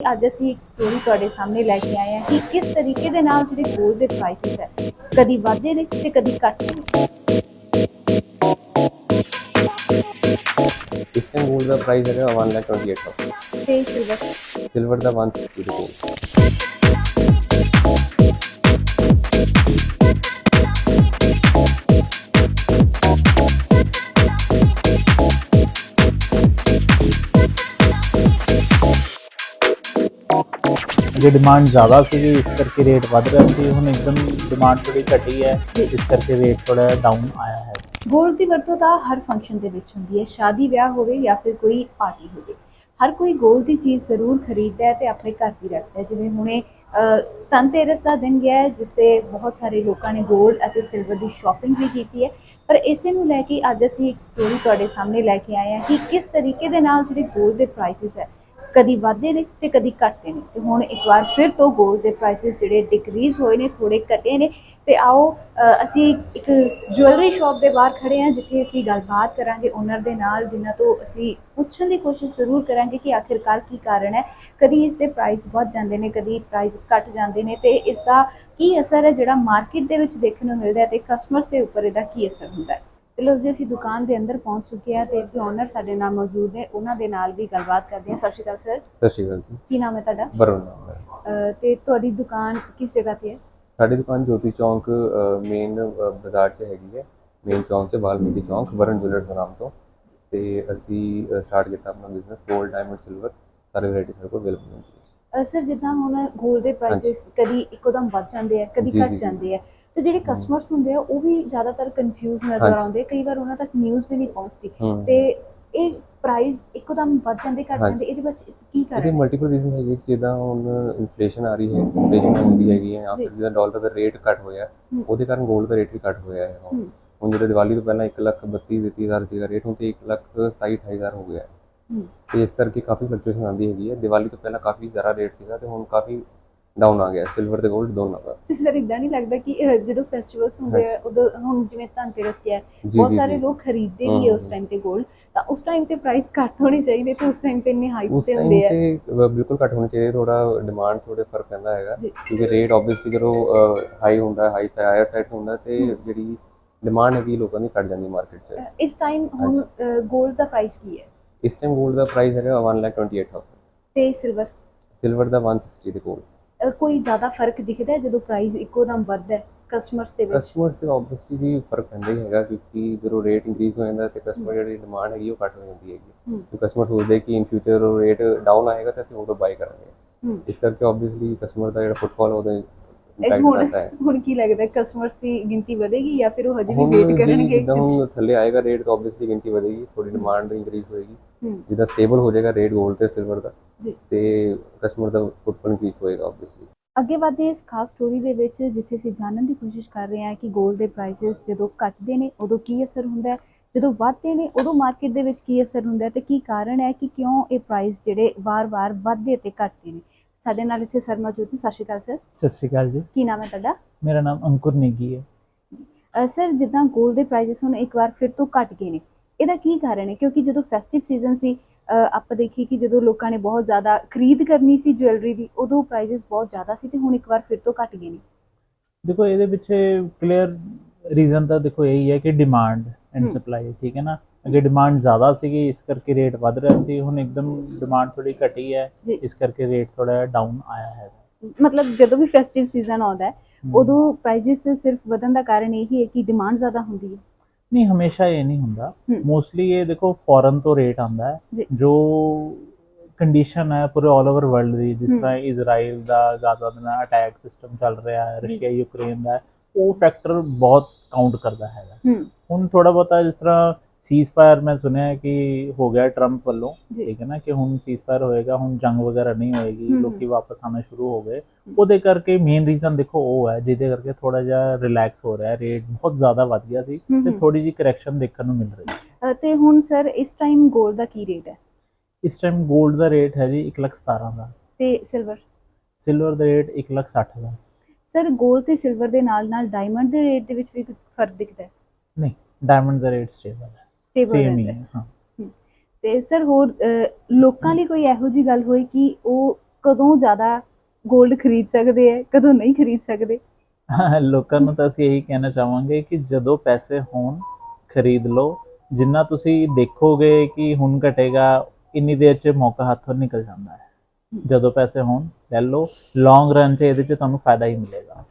ਅੱਜ ਅਸੀਂ ਇੱਕ ਸਟੋਰੀ ਤੁਹਾਡੇ ਸਾਹਮਣੇ ਲੈ ਕੇ ਆਏ ਹਾਂ ਕਿ ਕਿਸ ਤਰੀਕੇ ਦੇ ਨਾਲ ਜਿਹੜੇ 골ਡ ਦੇ ਪ੍ਰਾਈਸਿਸ ਹੈ ਕਦੀ ਵਧਦੇ ਨੇ ਤੇ ਕਦੀ ਘਟਦੇ ਨੇ। ਇਸ ਟਾਈਮ 골ਡ ਦਾ ਪ੍ਰਾਈਸ ਹੈਗਾ 128000 ਤੇ ਸਿਲਵਰ ਸਿਲਵਰ ਦਾ 160 ਰੁਪਏ। ਜੇ ਡਿਮਾਂਡ ਜ਼ਿਆਦਾ ਸੀਗੀ ਇਸ ਕਰਕੇ ਰੇਟ ਵੱਧ ਰਿਹਾ ਸੀ, ਹੁਣ ਇੱਕਦਮ ਡਿਮਾਂਡ ਥੋੜੀ ਘਟੀ ਹੈ, ਇਸ ਕਰਕੇ ਰੇਟ ਥੋੜਾ ਡਾਊਨ ਆਇਆ ਹੈ। ਗੋਲਡ ਦੀ ਵਰਤੋਂ ਤਾਂ ਹਰ ਫੰਕਸ਼ਨ ਦੇ ਵਿੱਚ ਹੁੰਦੀ ਹੈ, ਸ਼ਾਦੀ, ਵਿਆਹ ਹੋਵੇ ਜਾਂ ਫਿਰ ਕੋਈ ਪਾਰਟੀ ਹੋਵੇ। ਹਰ ਕੋਈ ਗੋਲਡ ਦੀ ਚੀਜ਼ ਜ਼ਰੂਰ ਖਰੀਦਦਾ ਹੈ ਤੇ ਆਪਣੇ ਘਰ ਵੀ ਰੱਖਦਾ ਜਿਵੇਂ ਹੁਣੇ ਤਨਤੇਰਸ ਦਾ ਦਿਨ ਗਿਆ ਹੈ, ਜਿਸ ਤੇ ਬਹੁਤ ਸਾਰੇ ਲੋਕਾਂ ਨੇ ਗੋਲਡ ਅਤੇ ਸਿਲਵਰ ਦੀ ਸ਼ਾਪਿੰਗ ਵੀ ਕੀਤੀ ਹੈ। ਪਰ ਇਸੇ ਨੂੰ ਲੈ ਕੇ ਅੱਜ ਅਸੀਂ ਇੱਕ ਸਟੋਰੀ ਤੁਹਾਡੇ ਸਾਹਮਣੇ ਲੈ ਕੇ ਆਏ ਹਾਂ ਕਿ ਕਿਸ ਤਰੀਕੇ ਦੇ ਨਾਲ ਜਿਹੜੇ ਗੋਲਡ ਦੇ ਪ੍ਰਾਈਸਸ ਹੈ ਕਦੀ ਵਧਦੇ ਨੇ ਤੇ ਕਦੀ ਘਟਦੇ ਨੇ। ਤੇ ਹੁਣ ਇੱਕ ਵਾਰ ਫਿਰ ਤੋਂ ਗੋਲਡ ਦੇ ਪ੍ਰਾਈਸਿਸ ਜਿਹੜੇ ਡਿਕਰੀਜ਼ ਹੋਏ ਨੇ ਥੋੜੇ ਘਟੇ ਨੇ। ਤੇ ਆਓ ਅਸੀਂ ਇੱਕ ਜੁਐਲਰੀ ਸ਼ਾਪ ਦੇ ਬਾਹਰ ਖੜੇ ਹਾਂ, ਜਿੱਥੇ ਅਸੀਂ ਗੱਲਬਾਤ ਕਰਾਂਗੇ ਓਨਰ ਦੇ ਨਾਲ, ਜਿਨ੍ਹਾਂ ਤੋਂ ਅਸੀਂ ਪੁੱਛਣ ਦੀ ਕੋਸ਼ਿਸ਼ ਜ਼ਰੂਰ ਕਰਾਂਗੇ ਕਿ ਆਖਿਰਕਾਰ ਕੀ ਕਾਰਨ ਹੈ। ਕਦੀ ਇਸ ਦੇ ਪ੍ਰਾਈਸ ਵੱਧ ਜਾਂਦੇ ਨੇ, ਕਦੀ ਪ੍ਰਾਈਸ ਘਟ ਜਾਂਦੇ ਨੇ ਤੇ ਇਸ ਦਾ ਕੀ ਅਸਰ ਹੈ ਜਿਹੜਾ ਮਾਰਕੀਟ ਦੇ ਵਿੱਚ ਦੇਖਣ ਨੂੰ ਮਿਲਦਾ ਹੈ ਤੇ ਕਸਟਮਰਸ ਦੇ ਉੱਪਰ ਇਹਦਾ ਕੀ ਅਸਰ ਹੁੰਦਾ ਹੈ। ਚਲੋ ਜੀ ਅਸੀਂ ਦੁਕਾਨ ਦੇ ਅੰਦਰ ਪਹੁੰਚ ਚੁੱਕੇ ਹਾਂ ਤੇ ਇੱਥੇ ਓਨਰ ਸਾਡੇ ਨਾਲ ਮੌਜੂਦ ਨੇ ਉਹਨਾਂ ਦੇ ਨਾਲ ਵੀ ਗੱਲਬਾਤ ਕਰਦੇ ਹਾਂ। ਸਤਿ ਸ਼੍ਰੀ ਅਕਾਲ ਸਰ ਸਤਿ ਸ਼੍ਰੀ ਅਕਾਲ ਜੀ। ਕੀ ਨਾਮ ਹੈ ਤੁਹਾਡਾ? ਵਰੁਣ ਨਾਮ ਹੈ। ਅ, ਤੇ ਤੁਹਾਡੀ ਦੁਕਾਨ ਕਿਸ ਜਗ੍ਹਾ ਤੇ ਹੈ? ਸਾਡੀ ਦੁਕਾਨ ਜੋਤੀ ਚੌਂਕ ਮੇਨ ਬਾਜ਼ਾਰ 'ਚ ਹੈਗੀ ਹੈ। ਮੇਨ ਚੌਂਕ 'ਚ ਵਾਲਮੀਕੀ ਚੌਂਕ ਵਰਨ ਜੁਐਲਰਸ ਦੇ ਨਾਮ ਤੋਂ। ਤੇ ਅਸੀਂ ਸਟਾਰਟ ਕੀਤਾ ਆਪਣਾ ਬਿਜ਼ਨਸ 골ਡ ਡਾਇਮੰਡ ਸਿਲਵਰ ਸਾਰੇ ਵੈਰਾਈਟੀ ਸਾਡੇ ਕੋਲ ਅਵੇਲੇਬਲ ਹੁੰਦੀ ਹੈ। ਸਰ ਜਿੱਦਾਂ ਹੁਣ 골ਡ ਦੇ ਪ੍ਰਾਈਸਿਸ ਕਦੀ ਇੱਕੋਦਮ ਵੱਧ ਜਾਂਦੇ ਆ ਕਦੀ ਜੀ, ਘਟ ਜੀ, ਜੀ। ਜਾਂਦੇ ਆ। ਤੇ ਜਿਹੜੇ ਕਸਟਮਰਸ ਹੁੰਦੇ ਆ ਉਹ ਵੀ ਜ਼ਿਆਦਾਤਰ ਕਨਫਿਊਜ਼ ਨਜ਼ਰ। ਆਉਂਦੇ ਕਈ ਵਾਰ ਉਹਨਾਂ ਤੱਕ ਨਿਊਜ਼ ਵੀ ਨਹੀਂ ਪਹੁੰਚਦੀ। ਤੇ ਇਹ ਪ੍ਰਾਈਸ ਇੱਕੋਦਮ ਵੱਧ ਜਾਂਦੇ ਘਟ। ਜਾਂਦੇ ਇਹਦੇ ਵਿੱਚ ਕੀ ਇਹਦੇ ਕਾਰਨ ਹੈ? ਮਲਟੀਪਲ ਰੀਜ਼ਨ ਹੈਗੇ ਕਿ ਜਿੱਦਾਂ ਹੁਣ ਇਨਫਲੇਸ਼ਨ ਆ ਰਹੀ ਹੈ ਇਨਫਲੇਸ਼ਨ ਹੁੰਦੀ ਹੈਗੀ ਹੈ। ਫਿਰ ਜਿੱਦਾਂ ਡਾਲਰ ਦਾ ਰੇਟ ਘਟ ਹੋਇਆ। ਉਹਦੇ ਕਾਰਨ 골ਡ ਦਾ ਰੇਟ ਵੀ ਘਟ ਹੋਇਆ ਹੈ ਹੁਣ ਜਿਹੜੇ ਦੀਵਾਲੀ ਤੋਂ ਪਹਿਲਾਂ 1 ਲੱਖ 32 32000 ਸੀਗਾ ਰੇਟ ਹੁਣ ਤੇ 1 ਲੱਖ 27 28000 ਹੋ ਗਿਆ ਹੈ। ਤੇ ਇਸ ਕਰਕੇ ਕਾਫੀ ਫਲਕਚੁਏਸ਼ਨ ਆਉਂਦੀ ਹੈਗੀ ਹੈ ਦੀਵਾਲੀ ਤੋਂ ਪਹਿਲਾਂ ਕਾਫੀ ਜ਼ਿਆਦਾ ਰੇਟ ਸੀਗਾ ਤੇ ਹੁਣ ਕਾਫੀ ਡਾਊਨ ਆ ਗਿਆ ਸਿਲਵਰ ਤੇ 골ਡ ਦੋਨਾਂ ਦਾ। ਤੇ ਸਰ ਇਦਾਂ ਨਹੀਂ ਲੱਗਦਾ ਕਿ ਅਹ, ਜਦੋਂ ਫੈਸਟੀਵਲਸ ਹੁੰਦੇ ਆ ਉਦੋਂ ਹੁਣ ਜਿਵੇਂ ਧਨਤੇਰਸ ਗਿਆ ਜੀ, ਬਹੁਤ ਜੀ, ਸਾਰੇ ਜੀ। ਲੋਕ ਖਰੀਦਦੇ ਵੀ ਆ ਉਸ ਟਾਈਮ ਤੇ 골ਡ ਤਾਂ ਉਸ ਟਾਈਮ ਤੇ ਪ੍ਰਾਈਸ ਘੱਟ ਹੋਣੀ ਚਾਹੀਦੀ ਤੇ ਉਸ ਟਾਈਮ ਤੇ ਇੰਨੇ ਹਾਈਪ ਉਸ ਤੇ ਟਾਈਮ ਹੁੰਦੇ ਆ। ਤੇ ਅਹ, ਬਿਲਕੁਲ ਘੱਟ ਹੋਣੇ ਚਾਹੀਦੇ ਥੋੜਾ ਡਿਮਾਂਡ ਥੋੜੇ ਫ਼ਰਕ ਪੈਂਦਾ ਹੈਗਾ ਜੀ। ਕਿਉਂਕਿ ਰੇਟ ਆਬਵੀਅਸਲੀ ਕਰੋ ਹਾਈ ਹੁੰਦਾ ਹਾਈ ਹਾਇਰ ਸਾਈਡ ਹੁੰਦਾ ਤੇ ਜਿਹੜੀ ਡਿਮਾਂਡ ਹੈਗੀ ਲੋਕਾਂ ਦੀ ਘਟ ਜਾਂਦੀ ਮਾਰਕੀਟ 'ਚ। ਅਹ, ਇਸ ਟਾਈਮ ਹੁਣ 골ਡ ਦਾ ਪ੍ਰਾਈਸ ਕੀ ਹੈ? ਇਸ ਟਾਈਮ 골ਡ ਦਾ ਪ੍ਰਾਈਸ ਹੈਗਾ 128000 ਤੇ ਸਿਲਵਰ ਸਿਲਵਰ ਦਾ 160 ਦੇ ਕੋਲ ਕੋਈ ਜ਼ਿਆਦਾ ਫ਼ਰਕ ਦਿਖਦਾ ਹੈ ਜਦੋਂ ਪ੍ਰਾਈਸ ਇੱਕੋ ਦਮ ਵੱਧਦਾ ਹੈ ਕਸਟਮਰਸ ਦੇ ਵਿੱਚ? ਕਸਟਮਰ ਤੇ ਆਬਵੀਅਸਲੀ ਵੀ ਫ਼ਰਕ ਪੈਂਦਾ ਹੀ ਹੈਗਾ ਕਿਉਂਕਿ ਜਦੋਂ ਰੇਟ ਇੰਕਰੀਜ਼ ਹੋ ਜਾਂਦਾ ਤੇ ਕਸਟਮਰ ਜਿਹੜੀ ਡਿਮਾਂਡ ਹੈਗੀ ਉਹ ਘੱਟ ਹੋ ਜਾਂਦੀ ਹੈਗੀ। ਤੇ ਕਸਟਮਰ ਸੋਚਦੇ ਕਿ ਇਨ ਫਿਊਚਰ ਰੇਟ ਡਾਊਨ ਆਏਗਾ ਤਾਂ ਅਸੀਂ ਉਦੋਂ ਬਾਈ ਕਰਾਂਗੇ। ਇਸ ਕਰਕੇ ਆਬਵੀਅਸਲੀ ਕਸਟਮਰ ਦਾ ਜਿਹੜਾ ਫੁੱਟਫਾਲ ਉਹਦੇ ਹੁਣ ਹੁਣ ਕੀ ਲੱਗਦਾ ਕਸਟਮਰਸ ਦੀ ਗਿਣਤੀ ਵਧੇਗੀ ਜਾਂ ਫਿਰ ਉਹ ਹਜੇ ਵੀ ਵੇਟ ਜੀ ਕਰਨਗੇ ਜਿੱਦਾਂ ਥੱਲੇ ਆਏਗਾ ਰੇਟ ਤਾਂ ਆਬਵੀਅਸਲੀ ਗਿਣਤੀ ਵਧੇਗੀ ਥੋੜੀ ਡਿਮਾਂਡ ਇੰਕਰੀਜ਼ ਹੋਏਗੀ। ਜਿੱਦਾਂ ਸਟੇਬਲ ਹੋ ਜਾਏਗਾ ਰੇਟ 골ਡ ਤੇ ਸਿਲਵਰ ਦਾ। ਜੀ। ਤੇ ਕਸਟਮਰ ਦਾ ਫੁੱਟਫਾਲ ਇੰਕਰੀਜ਼ ਹੋਏਗਾ ਆਬਵੀਅਸਲੀ ਅੱਗੇ ਵਧਦੇ ਇਸ ਖਾਸ ਸਟੋਰੀ ਦੇ ਵਿੱਚ ਜਿੱਥੇ ਅਸੀਂ ਜਾਣਨ ਦੀ ਕੋਸ਼ਿਸ਼ ਕਰ ਰਹੇ ਹਾਂ ਕਿ 골ਡ ਦੇ ਪ੍ਰਾਈਸਸ ਜਦੋਂ ਘਟਦੇ ਨੇ ਉਦੋਂ ਕੀ ਅਸਰ ਹੁੰਦਾ ਹੈ? ਜਦੋਂ ਵੱਧਦੇ ਨੇ ਉਦੋਂ ਮਾਰਕੀਟ ਦੇ ਵਿੱਚ ਕੀ ਅਸਰ ਹੁੰਦਾ ਹੈ? ਤੇ ਕੀ ਕਾਰਨ ਹੈ ਕਿ ਕਿਉਂ ਇਹ ਪ੍ਰਾਈਸ ਜਿਹੜੇ ਵਾਰ-ਵਾਰ ਵੱਧਦੇ ਤੇ ਘਟਦੇ ਨੇ? ਸਾਡੇ ਨਾਲ ਇੱਥੇ ਸਰ ਮੌਜੂਦ ਨੇ। ਸਤਿ ਸ਼੍ਰੀ ਅਕਾਲ ਸਰ ਸਤਿ ਸ਼੍ਰੀ ਅਕਾਲ ਜੀ। ਕੀ ਨਾਮ ਹੈ ਤੁਹਾਡਾ? ਮੇਰਾ ਨਾਮ ਅੰਕੁਰ ਨੇਗੀ ਹੈ। ਅ, ਸਰ ਜਿੱਦਾਂ 골ਡ ਦੇ ਪ੍ਰਾਈਸਸ ਹੁਣ ਇੱਕ ਵਾਰ ਫਿਰ ਤੋਂ ਘਟ ਗਏ ਨੇ ਇਹਦਾ ਕੀ ਕਾਰਨ ਹੈ? ਕਿਉਂਕਿ ਜਦੋਂ ਫੈਸਟਿਵ ਸੀਜ਼ਨ ਸੀ ਆਪਾਂ ਦੇਖੀ ਕਿ ਜਦੋਂ ਲੋਕਾਂ ਨੇ ਬਹੁਤ ਜ਼ਿਆਦਾ ਖਰੀਦ ਕਰਨੀ ਸੀ ਜੁਐਲਰੀ ਦੀ ਉਦੋਂ ਪ੍ਰਾਈਸਸ ਬਹੁਤ ਜ਼ਿਆਦਾ ਸੀ ਤੇ ਹੁਣ ਇੱਕ ਵਾਰ ਫਿਰ ਤੋਂ ਘਟ ਗਏ ਨੇ ਦੇਖੋ ਇਹਦੇ ਪਿੱਛੇ ਕਲੀਅਰ ਰੀਜ਼ਨ ਤਾਂ ਦੇਖੋ ਇਹੀ ਹੈ ਕਿ ਡਿਮਾਂਡ ਐਂਡ। ਸਪਲਾਈ ਠੀਕ ਹੈ ਨਾ ਅਗੇ ਡਿਮਾਂਡ ਜ਼ਿਆਦਾ ਸੀਗੀ ਇਸ ਕਰਕੇ ਰੇਟ ਵੱਧ ਰਿਹਾ ਸੀ ਹੁਣ ਇੱਕਦਮ ਡਿਮਾਂਡ ਥੋੜੀ ਘਟੀ ਹੈ। ਇਸ ਕਰਕੇ ਰੇਟ ਥੋੜਾ ਡਾਊਨ ਆਇਆ ਹੈ ਮਤਲਬ ਜਦੋਂ ਵੀ ਫੈਸਟਿਵ ਸੀਜ਼ਨ ਆਉਂਦਾ ਹੈ। ਉਦੋਂ ਪ੍ਰਾਈਸਸ ਸਿਰਫ ਵਧਣ ਦਾ ਕਾਰਨ ਇਹੀ ਹੈ ਕਿ ਡਿਮਾਂਡ ਜ਼ਿਆਦਾ ਹੁੰਦੀ ਹੈ ਨਹੀਂ ਹਮੇਸ਼ਾ ਇਹ ਨਹੀਂ ਹੁੰਦਾ ਹਮ। ਮੋਸਟਲੀ ਇਹ ਦੇਖੋ ਫੋਰਨ ਤੋਂ ਰੇਟ ਆਂਦਾ ਜੀ। ਹੈ ਜੋ ਕੰਡੀਸ਼ਨ ਹੈ ਪੂਰੇ 올 ਓਵਰ ਵਰਲਡ ਦੀ ਜਿਸ ਹਮ। ਤਰ੍ਹਾਂ ਇਜ਼ਰਾਈਲ ਦਾ ਗਾਜ਼ਾ ਦੇ ਨਾਲ ਅਟੈਕ ਸਿਸਟਮ ਚੱਲ ਰਿਹਾ ਹੈ ਰਸ਼ੀਆ ਯੂਕਰੇਨ ਦਾ ਉਹ ਫੈਕਟਰ ਬਹੁਤ ਕਾਊਂਟ ਕਰਦਾ ਹੈਗਾ ਹੂੰ ਹੁਣ ਥੋੜਾ ਬਹੁਤਾ ਜਿਸ ਤਰ੍ਹਾਂ ਸੀਜ਼ਫਾਇਰ ਮੈਂ ਸੁਣਿਆ ਹੈ ਕਿ ਹੋ ਗਿਆ ਟਰੰਪ ਵੱਲੋਂ ਜੀ। ਠੀਕ ਹੈ ਨਾ ਕਿ ਹੁਣ ਸੀਜ਼ਫਾਇਰ ਹੋਏਗਾ ਹੁਣ ਜੰਗ ਵਗੈਰਾ ਨਹੀਂ ਹੋਏਗੀ ਹਮ। ਲੋਕੀ ਵਾਪਸ ਆਣਾ ਸ਼ੁਰੂ ਹੋ ਗਏ। ਉਹਦੇ ਕਰਕੇ ਮੇਨ ਰੀਜ਼ਨ ਦੇਖੋ ਉਹ ਹੈ ਜਿਹਦੇ ਕਰਕੇ ਥੋੜਾ ਜਿਹਾ ਰਿਲੈਕਸ ਹੋ ਰਿਹਾ ਹੈ ਰੇਟ ਬਹੁਤ ਜ਼ਿਆਦਾ ਵੱਧ ਗਿਆ ਸੀ ਹਮ, ਤੇ ਹਮ। ਥੋੜੀ ਜਿਹੀ ਕਰੈਕਸ਼ਨ ਦੇਖਣ ਨੂੰ ਮਿਲ ਰਹੀ ਹੈ। ਅ, ਤੇ ਹੁਣ ਸਰ ਇਸ ਟਾਈਮ 골ਡ ਦਾ ਕੀ ਰੇਟ ਹੈ? ਇਸ ਟਾਈਮ 골ਡ ਦਾ ਰੇਟ ਹੈ ਜੀ 1,17 ਦਾ। ਤੇ ਸਿਲਵਰ ਸਿਲਵਰ ਦਾ ਰੇਟ 1,60 ਦਾ। ਸਰ 골ਡ ਤੇ ਸਿਲਵਰ ਦੇ ਨਾਲ ਨਾਲ ਡਾਇਮੰਡ ਦੇ ਰੇਟ ਦੇ ਵਿੱਚ ਵੀ ਕੋਈ ਫ਼ਰਕ ਦਿਖਦਾ ਹੈ? ਡਾਇਮੰਡ ਦਾ ਰੇਟ ਸਟੇਬਲ ਹੈ। ਸਟੇਬਲ ਸੇਮ ਹੀ ਰਹਿੰਦਾ ਹੈ ਹੈ। ਹਾਂ। ਤੇ ਸਰ ਹੋਰ ਅ, ਲੋਕਾਂ ਲਈ ਕੋਈ ਇਹੋ ਜੀ ਗੱਲ ਹੋਈ ਕਿ ਉਹ ਕਦੋਂ ਜ਼ਿਆਦਾ 골ਡ ਖਰੀਦ ਸਕਦੇ ਹੈ ਕਦੋਂ ਨਹੀਂ ਖਰੀਦ ਸਕਦੇ? ਲੋਕਾਂ ਨੂੰ ਤਾਂ ਅਸੀਂ ਇਹੀ ਕਹਿਣਾ ਚਾਹਾਂਗੇ ਕਿ ਜਦੋਂ ਪੈਸੇ ਹੋਣ ਖਰੀਦ ਲਓ। ਜਿੰਨਾ ਤੁਸੀਂ ਦੇਖੋਗੇ ਕਿ ਹੁਣ ਘਟੇਗਾ ਇੰਨੀ ਦੇਰ 'ਚ ਮੌਕਾ ਹੱਥੋਂ ਨਿਕਲ ਜਾਂਦਾ ਹੈ। ਜਦੋਂ ਪੈਸੇ ਹੋਣ ਲੈ ਲਓ। ਲੌਂਗ ਰਨ 'ਚ ਇਹਦੇ 'ਚ ਤੁਹਾਨੂੰ ਫਾਇਦਾ ਹੀ ਮਿਲੇਗਾ।